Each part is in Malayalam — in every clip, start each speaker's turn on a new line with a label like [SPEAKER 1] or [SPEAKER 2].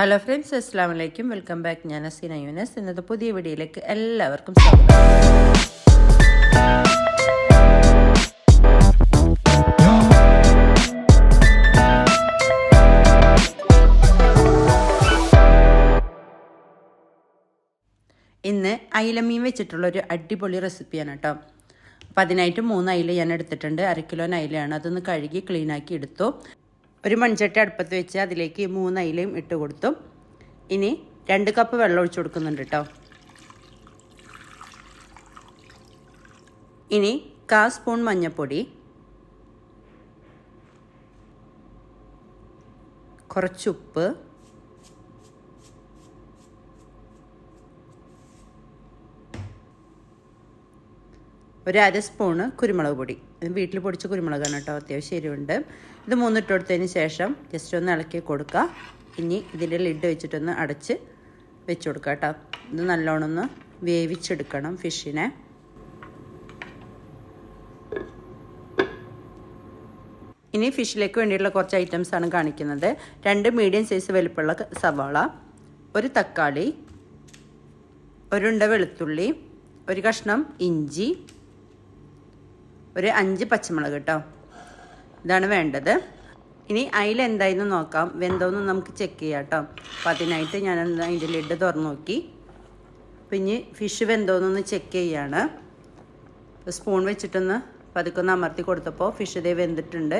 [SPEAKER 1] ഹലോ ഫ്രണ്ട്സ് അസ്സാം വലൈക്കും വെൽക്കം ബാക്ക് ഞാൻ അസീന യൂനസ്. ഇന്നത്തെ പുതിയ വീഡിയോയിലേക്ക് എല്ലാവർക്കും സ്വാഗതം. ഇന്ന് അയിലമീൻ വെച്ചിട്ടുള്ള ഒരു അടിപൊളി റെസിപ്പിയാണ് കേട്ടോ. അപ്പം അതിനായിട്ട് മൂന്ന് അയില ഞാൻ എടുത്തിട്ടുണ്ട്. അര കിലോ അയിലയാണ്. അതൊന്ന് കഴുകി ക്ലീനാക്കി എടുത്തു. ഒരു മൺചട്ടി അടുപ്പത്ത് വെച്ച് അതിലേക്ക് മൂന്ന് അയിലയും ഇട്ട് കൊടുത്തു. ഇനി രണ്ട് കപ്പ് വെള്ളം ഒഴിച്ചു കൊടുക്കുന്നുണ്ട് കേട്ടോ ഇനി കാ സ്പൂൺ മഞ്ഞൾപ്പൊടി കുറച്ചുപ്പ് ഒരു അര സ്പൂണ് കുരുമുളക് പൊടി. ഇത് വീട്ടിൽ പൊടിച്ച കുരുമുളകാണ് കേട്ടോ അത്യാവശ്യം എരിവുണ്ട്. ഇത് മൂന്നിട്ട് കൊടുത്തതിന് ശേഷം ജസ്റ്റ് ഒന്ന് ഇളക്കി കൊടുക്കുക. ഇനി ഇതിന്റെ ലിഡ് വെച്ചിട്ടൊന്ന് അടച്ച് വെച്ച് കൊടുക്കുക കേട്ടോ. ഇത് നല്ലോണം ഒന്ന് വേവിച്ചെടുക്കണം ഫിഷിനെ ഇനി ഫിഷിലേക്ക് വേണ്ടിയിട്ടുള്ള കുറച്ച് ഐറ്റംസ് ആണ് കാണിക്കുന്നത്. രണ്ട് മീഡിയം സൈസ് വലുപ്പമുള്ള സവാള ഒരു തക്കാളി ഒരുണ്ട വെളുത്തുള്ളി ഒരു കഷ്ണം ഇഞ്ചി ഒരു അഞ്ച് പച്ചമുളക് കേട്ടോ ഇതാണ് വേണ്ടത്. ഇനി അതിൽ എന്തായെന്ന് നോക്കാം. വെന്തോന്ന് നമുക്ക് ചെക്ക് ചെയ്യാം കേട്ടോ അപ്പോൾ അതിനായിട്ട് ഞാൻ അതിന്റെ ലിഡ് തുറന്നു നോക്കി. പിന്നെ ഫിഷ് വെന്തോന്നൊന്ന് ചെക്ക് ചെയ്യാണ്. സ്പൂൺ വെച്ചിട്ടൊന്ന് പതുക്കെ ഒന്ന് അമർത്തി കൊടുത്തപ്പോൾ ഫിഷ് ഇതേ വെന്തിട്ടുണ്ട്.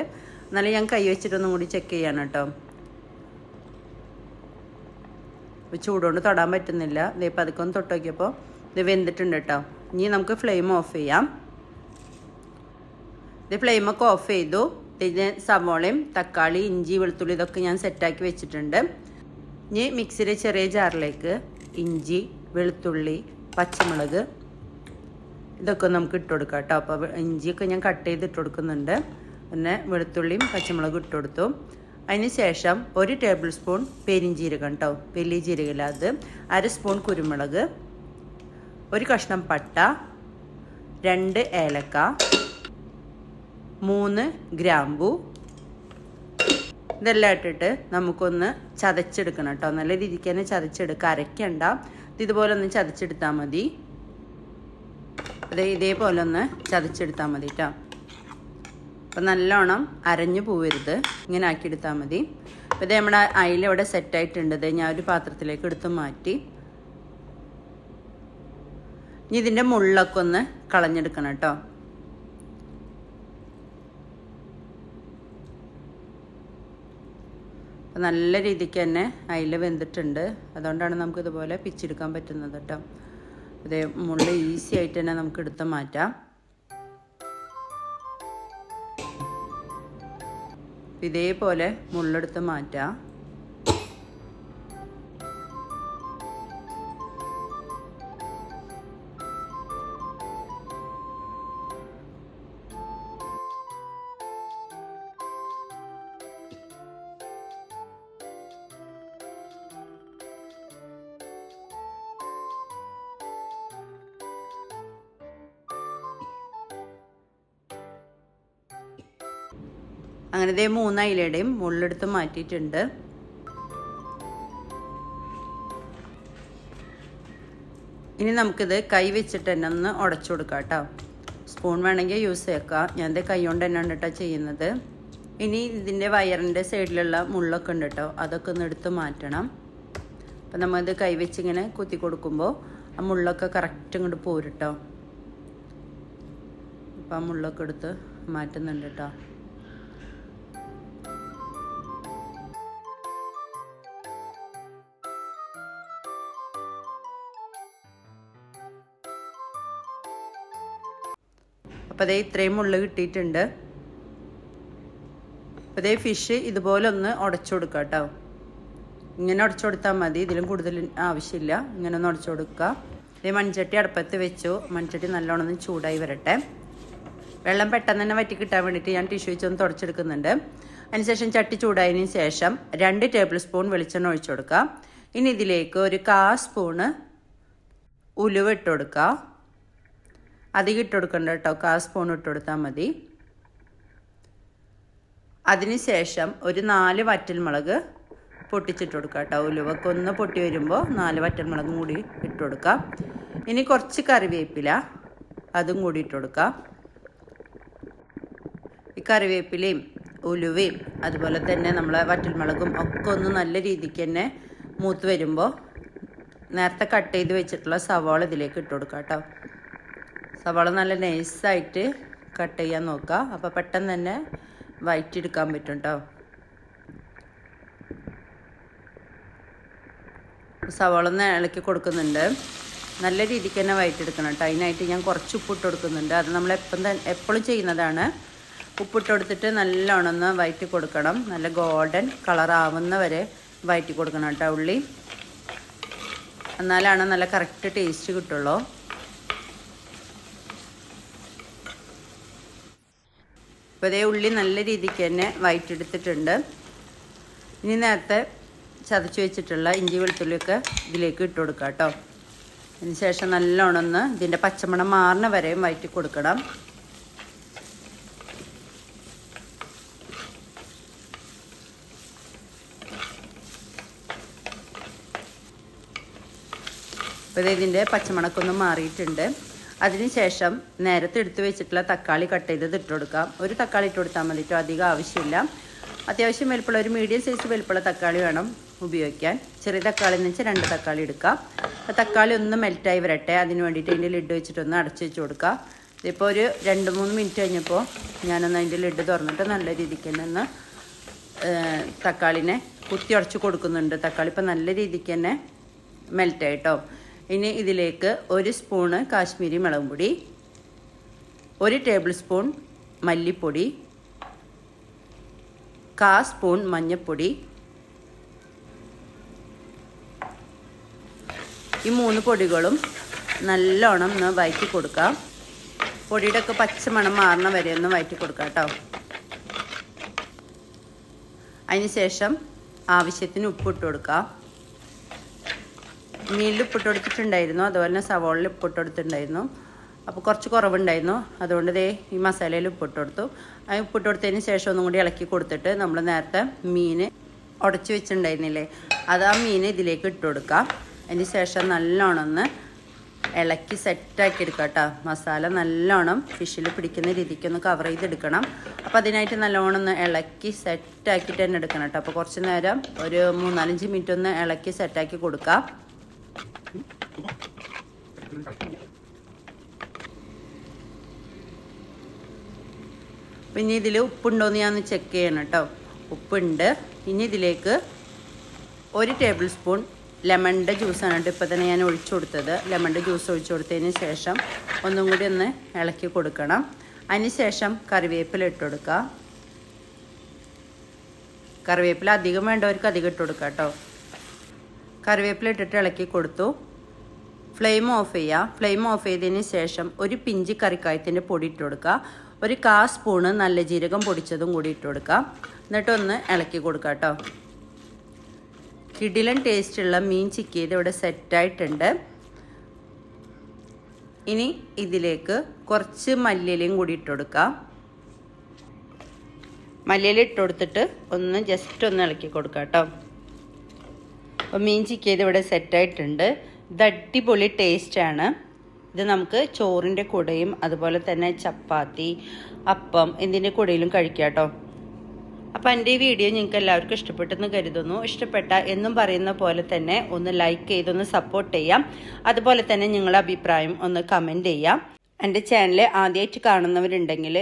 [SPEAKER 1] എന്നാലും ഞാൻ കൈ വെച്ചിട്ടൊന്നും കൂടി ചെക്ക് ചെയ്യാണ് കേട്ടോ ചൂടുകൊണ്ട് തൊടാൻ പറ്റുന്നില്ല. ഇതേ പതുക്കൊന്ന് തൊട്ട് നോക്കിയപ്പോൾ ഇത് വെന്തിട്ടുണ്ട് കേട്ടോ ഇനി നമുക്ക് ഫ്ലെയിം ഓഫ് ചെയ്യാം. ഇത് ഫ്ലെയിമൊക്കെ ഓഫ് ചെയ്തു. ഇതിന് സവോളയും തക്കാളി ഇഞ്ചി വെളുത്തുള്ളി ഇതൊക്കെ ഞാൻ സെറ്റാക്കി വെച്ചിട്ടുണ്ട്. ഇനി മിക്സിയിലെ ചെറിയ ജാറിലേക്ക് ഇഞ്ചി വെളുത്തുള്ളി പച്ചമുളക് ഇതൊക്കെ നമുക്ക് ഇട്ട് കൊടുക്കാം കേട്ടോ അപ്പോൾ ഇഞ്ചിയൊക്കെ ഞാൻ കട്ട് ചെയ്ത് ഇട്ട് കൊടുക്കുന്നുണ്ട്. പിന്നെ വെളുത്തുള്ളിയും പച്ചമുളകും ഇട്ട് കൊടുത്തു. അതിന് ശേഷം ഒരു ടേബിൾ സ്പൂൺ പെരിഞ്ചീരകം കേട്ടോ വലിയ ജീരകമില്ല അത് അര സ്പൂൺ കുരുമുളക്. ഒരു കഷ്ണം പട്ട. രണ്ട് ഏലക്ക. മൂന്ന് ഗ്രാമ്പു. ഇതെല്ലാം ഇട്ടിട്ട് നമുക്കൊന്ന് ചതച്ചെടുക്കണം കേട്ടോ. നല്ല രീതിക്ക് തന്നെ ചതച്ചെടുക്കുക അരയ്ക്കണ്ട. ഇതുപോലെ ഒന്ന് ചതച്ചെടുത്താൽ മതി. അതേ ഇതേപോലെ ഒന്ന് ചതച്ചെടുത്താൽ മതി കേട്ടോ. അപ്പം നല്ലോണം അരഞ്ഞു പോവരുത്. ഇങ്ങനെ ആക്കിയെടുത്താൽ മതി. അപ്പോൾ ഇത് നമ്മുടെ അയില ഇവിടെ സെറ്റായിട്ടുണ്ട് ഞാൻ ഒരു പാത്രത്തിലേക്ക് എടുത്ത് മാറ്റി. ഇനി ഇതിന്റെ മുള്ളൊക്കെ ഒന്ന് കളഞ്ഞെടുക്കണം കേട്ടോ അപ്പം നല്ല രീതിക്ക് തന്നെ അയില വെന്തിട്ടുണ്ട്. അതുകൊണ്ടാണ് നമുക്കിതുപോലെ പിച്ചെടുക്കാൻ പറ്റുന്നത് കേട്ടോ. അതേ മുള്ള ഈസി ആയിട്ട് തന്നെ നമുക്ക് എടുത്ത് മാറ്റാം. ഇതേപോലെ മുള്ളെടുത്ത് മാറ്റാം. അങ്ങനെ ഇതേ മൂന്ന് അയിലയുടെയും മുള്ളെടുത്ത് മാറ്റിയിട്ടുണ്ട്. ഇനി നമുക്കിത് കൈ വെച്ചിട്ട് തന്നെ ഒന്ന് ഉടച്ചു കൊടുക്കാം കേട്ടോ. സ്പൂൺ വേണമെങ്കിൽ യൂസ് ചെയ്യാം ഞാൻ കൈ കൊണ്ട് തന്നെയാണ് കേട്ടോ ചെയ്യുന്നത്. ഇനി ഇതിന്റെ വയറിന്റെ സൈഡിലുള്ള മുള്ളൊക്കെ ഉണ്ട് കേട്ടോ. അതൊക്കെ ഒന്ന് എടുത്ത് മാറ്റണം. അപ്പം നമ്മളിത് കൈ വെച്ചിങ്ങനെ കുത്തി കൊടുക്കുമ്പോൾ ആ മുള്ളൊക്കെ കറക്റ്റ് ഇങ്ങോട്ട് പോരുട്ടോ അപ്പം ആ മുള്ളൊക്കെ എടുത്ത് മാറ്റുന്നുണ്ട് കേട്ടോ. അപ്പോൾ ഇത്രയും മുള്ള കിട്ടിയിട്ടുണ്ട്. അപ്പോൾ അതേ ഫിഷ് ഇതുപോലെ ഒന്ന് ഉടച്ചു കൊടുക്കുക കേട്ടോ. ഇങ്ങനെ ഉടച്ചു കൊടുത്താൽ മതി. ഇതിലും കൂടുതൽ ആവശ്യമില്ല. ഇങ്ങനെ ഒന്ന് ഉടച്ചു കൊടുക്കുക ഇതേ മൺചട്ടി അടുപ്പത്ത് വെച്ചു. മൺചട്ടി നല്ലോണം ചൂടായി വരട്ടെ. വെള്ളം പെട്ടെന്ന് തന്നെ വറ്റി കിട്ടാൻ വേണ്ടിയിട്ട് ഞാൻ ടിഷ്യൂ വെച്ച് ഒന്ന് തുടച്ചെടുക്കുന്നുണ്ട്. അതിനുശേഷം ചട്ടി ചൂടായതിനു ശേഷം രണ്ട് ടേബിൾ സ്പൂൺ വെളിച്ചെണ്ണ ഒഴിച്ചു കൊടുക്കുക ഇനി ഇതിലേക്ക് ഒരു കാ സ്പൂണ് ഉലുവ ഇട്ട് കൊടുക്കുക അധികം ഇട്ട് കൊടുക്കണ്ട കേട്ടോ. കാ സ്പൂൺ ഇട്ട് കൊടുത്താൽ മതി. അതിനുശേഷം ഒരു നാല് വറ്റൽമുളക് പൊട്ടിച്ചിട്ട് കൊടുക്കാം കേട്ടോ. ഉലുവക്കൊന്ന് പൊട്ടി വരുമ്പോൾ നാല് വറ്റൽമുളകും കൂടി ഇട്ട് കൊടുക്കാം. ഇനി കുറച്ച് കറിവേപ്പില അതും കൂടി ഇട്ട് കൊടുക്കാം. ഈ കറിവേപ്പിലയും ഉലുവയും അതുപോലെ തന്നെ നമ്മളെ വറ്റൽമുളകും ഒക്കെ ഒന്ന് നല്ല രീതിക്ക് തന്നെ മൂത്ത് വരുമ്പോൾ നേരത്തെ കട്ട് ചെയ്ത് വെച്ചിട്ടുള്ള സവാള ഇതിലേക്ക് ഇട്ട് കൊടുക്കാം കേട്ടോ. സവാള നല്ല നൈസായിട്ട് കട്ട് ചെയ്യാൻ നോക്കുക അപ്പോൾ പെട്ടെന്ന് തന്നെ വയറ്റിയെടുക്കാൻ പറ്റും കേട്ടോ സവാള ഒന്ന് ഇളക്കി കൊടുക്കുന്നുണ്ട്. നല്ല രീതിക്ക് തന്നെ വയറ്റെടുക്കണം കേട്ടോ അതിനായിട്ട് ഞാൻ കുറച്ച് ഉപ്പിട്ട് കൊടുക്കുന്നുണ്ട്. അത് നമ്മൾ എപ്പം എപ്പോഴും ചെയ്യുന്നതാണ്. ഉപ്പിട്ട് കൊടുത്തിട്ട് നല്ലോണം ഒന്ന് വയറ്റി കൊടുക്കണം. നല്ല ഗോൾഡൻ കളറാവുന്ന വരെ വയറ്റി കൊടുക്കണം കേട്ടോ ഉള്ളി. എന്നാലാണ് നല്ല കറക്റ്റ് ടേസ്റ്റ് കിട്ടുള്ളൂ. ഇപ്പോൾ ഇതേ ഉള്ളി നല്ല രീതിക്ക് തന്നെ വയറ്റെടുത്തിട്ടുണ്ട് ഇനി നേരത്തെ ചതച്ച് വെച്ചിട്ടുള്ള ഇഞ്ചി വെളുത്തുള്ളിയൊക്കെ ഇതിലേക്ക് ഇട്ട് കൊടുക്കുക കേട്ടോ. അതിന് ശേഷം നല്ലോണം ഒന്ന് ഇതിന്റെ പച്ചമണം മാറുന്ന വരെയും വയറ്റി കൊടുക്കണം. അപ്പോൾ ഇതിന്റെ പച്ചമണക്കൊന്നും മാറിയിട്ടുണ്ട്. അതിനുശേഷം നേരത്തെ എടുത്തു വെച്ചിട്ടുള്ള തക്കാളി കട്ട് ചെയ്തത് ഇട്ട് കൊടുക്കാം. ഒരു തക്കാളി ഇട്ട് കൊടുത്താൽ മതി കേട്ടോ അധികം ആവശ്യമില്ല. അത്യാവശ്യം വലുപ്പമുള്ള ഒരു മീഡിയം സൈസ് വലുപ്പമുള്ള തക്കാളി വേണം ഉപയോഗിക്കാൻ. ചെറിയ തക്കാളി എന്ന് വെച്ചാൽ രണ്ട് തക്കാളി എടുക്കാം. അപ്പോൾ തക്കാളി ഒന്ന് മെൽറ്റായി വരട്ടെ. അതിന് വേണ്ടിയിട്ട് അതിന്റെ ലിഡ് വെച്ചിട്ടൊന്ന് അടച്ചു വെച്ച് കൊടുക്കുക ഇതിപ്പോൾ ഒരു രണ്ട് മൂന്ന് മിനിറ്റ് കഴിഞ്ഞപ്പോൾ ഞാനൊന്ന് അതിന്റെ ലിഡ് തുറന്നിട്ട് നല്ല രീതിക്ക് തന്നെ ഒന്ന് തക്കാളിനെ കുത്തി ഉടച്ച് കൊടുക്കുന്നുണ്ട്. തക്കാളി ഇപ്പോൾ നല്ല രീതിക്ക് തന്നെ മെൽറ്റായിട്ടോ ഇനി ഇതിലേക്ക് ഒരു സ്പൂണ് കാശ്മീരി മുളകും പൊടി ഒരു ടേബിൾ സ്പൂൺ മല്ലിപ്പൊടി കാ സ്പൂൺ മഞ്ഞൾപ്പൊടി ഈ മൂന്ന് പൊടികളും നല്ലോണം ഒന്ന് വയറ്റി കൊടുക്കാം. പൊടിയുടെ ഒക്കെ പച്ചമണം മാറണ വരെ ഒന്ന് വയറ്റി കൊടുക്കാം കേട്ടോ. അതിനുശേഷം ആവശ്യത്തിന് ഉപ്പിട്ട് കൊടുക്കാം. മീനിൽ ഉപ്പിട്ട് കൊടുത്തിട്ടുണ്ടായിരുന്നു. അതുപോലെ തന്നെ സവോളിൽ ഉപ്പിട്ട് കൊടുത്തിട്ടുണ്ടായിരുന്നു. അപ്പോൾ കുറച്ച് കുറവുണ്ടായിരുന്നു. അതുകൊണ്ട് ദേ ഈ മസാലയിൽ ഉപ്പിട്ട് കൊടുത്തു. ആ ഉപ്പിട്ട് കൊടുത്തതിന് ശേഷം ഒന്നും കൂടി ഇളക്കി കൊടുത്തിട്ട് നമ്മൾ നേരത്തെ മീൻ ഉടച്ച് വെച്ചിട്ടുണ്ടായിരുന്നില്ലേ? അത് ആ മീൻ ഇതിലേക്ക് ഇട്ട് കൊടുക്കാം. അതിന് ശേഷം നല്ലോണം ഒന്ന് ഇളക്കി സെറ്റാക്കി എടുക്കുക കേട്ടോ. മസാല നല്ലോണം ഫിഷിൽ പിടിക്കുന്ന രീതിക്ക് ഒന്ന് കവർ ചെയ്തെടുക്കണം. അപ്പോൾ അതിനായിട്ട് നല്ലോണം ഒന്ന് ഇളക്കി സെറ്റാക്കിയിട്ട് തന്നെ എടുക്കണം കേട്ടോ. അപ്പോൾ കുറച്ച് നേരം ഒരു മൂന്നാലഞ്ച് മിനിറ്റ് ഒന്ന് ഇളക്കി സെറ്റാക്കി കൊടുക്കാം. പിന്നെ ഇതിൽ ഉപ്പുണ്ടോയെന്ന് ഞാൻ ഒന്ന് ചെക്ക് ചെയ്യണം കേട്ടോ ഉപ്പുണ്ട്. ഇനി ഇതിലേക്ക് ഒരു ടേബിൾ സ്പൂൺ ലെമണിന്റെ ജ്യൂസാണ് കേട്ടോ ഇപ്പോൾ തന്നെ ഞാൻ ഒഴിച്ചു കൊടുത്തത്. ലെമണിന്റെ ജ്യൂസ് ഒഴിച്ചു കൊടുത്തതിന് ശേഷം ഒന്നും കൂടി ഒന്ന് ഇളക്കി കൊടുക്കണം. അതിന് ശേഷം കറിവേപ്പില ഇട്ട് കൊടുക്കുക കറിവേപ്പില അധികം വേണ്ടവർക്ക് അധികം ഇട്ട് കൊടുക്കാം കേട്ടോ കറിവേപ്പില ഇട്ടിട്ട് ഇളക്കി കൊടുത്തു. ഫ്ലെയിം ഓഫ് ചെയ്യുക. ഫ്ലെയിം ഓഫ് ചെയ്തതിന് ശേഷം ഒരു പിഞ്ച് കറിക്കായത്തിന്റെ പൊടി ഇട്ട് കൊടുക്കുക. ഒരു കാ സ്പൂണ് നല്ല ജീരകം പൊടിച്ചതും കൂടി ഇട്ട് കൊടുക്കുക. എന്നിട്ടൊന്ന് ഇളക്കി കൊടുക്കുക കേട്ടോ. കിടിലൻ ടേസ്റ്റുള്ള മീൻ ചിക്കിയത് ഇവിടെ സെറ്റായിട്ടുണ്ട്. ഇനി ഇതിലേക്ക് കുറച്ച് മല്ലിയിലയും കൂടി ഇട്ട് കൊടുക്കുക. മല്ലിയില ഇട്ട് കൊടുത്തിട്ട് ഒന്ന് ജസ്റ്റ് ഒന്ന് ഇളക്കി കൊടുക്കാം കേട്ടോ. അപ്പോൾ മീൻ ചിക്കിയത് ഇവിടെ സെറ്റായിട്ടുണ്ട്. ഇത് അടിപൊളി ടേസ്റ്റാണ് ഇത് നമുക്ക് ചോറിന്റെ കൂടെയും അതുപോലെ തന്നെ ചപ്പാത്തി അപ്പം എന്തിന്റെ കൂടെയും കഴിക്കാം കേട്ടോ. അപ്പോൾ എന്റെ ഈ വീഡിയോ നിങ്ങൾക്ക് എല്ലാവർക്കും ഇഷ്ടപ്പെട്ടെന്ന് കരുതുന്നു. ഇഷ്ടപ്പെട്ട എന്നും പറയുന്ന പോലെ തന്നെ ഒന്ന് ലൈക്ക് ചെയ്തൊന്ന് സപ്പോർട്ട് ചെയ്യാം. അതുപോലെ തന്നെ നിങ്ങളുടെ അഭിപ്രായം ഒന്ന് കമന്റ് ചെയ്യാം. എന്റെ ചാനൽ ആദ്യമായിട്ട് കാണുന്നവരുണ്ടെങ്കിൽ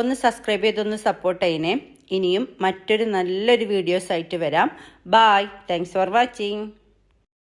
[SPEAKER 1] ഒന്ന് സബ്സ്ക്രൈബ് ചെയ്തൊന്ന് സപ്പോർട്ട് ചെയ്യണേ. ഇനിയും മറ്റൊരു നല്ലൊരു വീഡിയോസ് ആയിട്ട് വരാം. Bye thanks for watching